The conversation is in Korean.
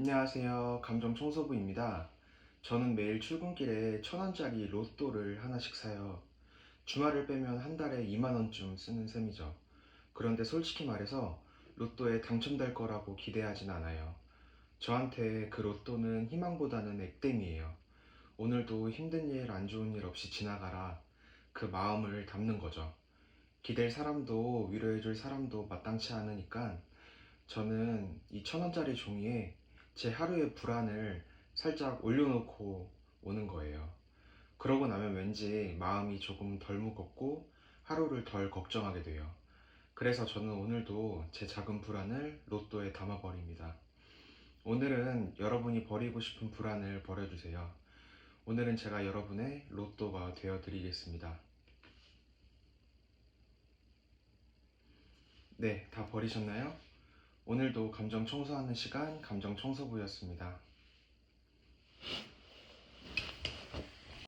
안녕하세요. 감정 청소부입니다. 저는 매일 출근길에 천 원짜리 로또를 하나씩 사요. 주말을 빼면 한 달에 2만 원쯤 쓰는 셈이죠. 그런데 솔직히 말해서 로또에 당첨될 거라고 기대하진 않아요. 저한테 그 로또는 희망보다는 액땜이에요. 오늘도 힘든 일, 안 좋은 일 없이 지나가라. 그 마음을 담는 거죠. 기댈 사람도 위로해줄 사람도 마땅치 않으니까 저는 이 천 원짜리 종이에 제 하루의 불안을 살짝 올려놓고 오는 거예요. 그러고 나면 왠지 마음이 조금 덜 무겁고 하루를 덜 걱정하게 돼요. 그래서 저는 오늘도 제 작은 불안을 로또에 담아버립니다. 오늘은 여러분이 버리고 싶은 불안을 버려주세요. 오늘은 제가 여러분의 로또가 되어드리겠습니다. 네, 다 버리셨나요? 오늘도 감정 청소하는 시간 감정 청소부였습니다.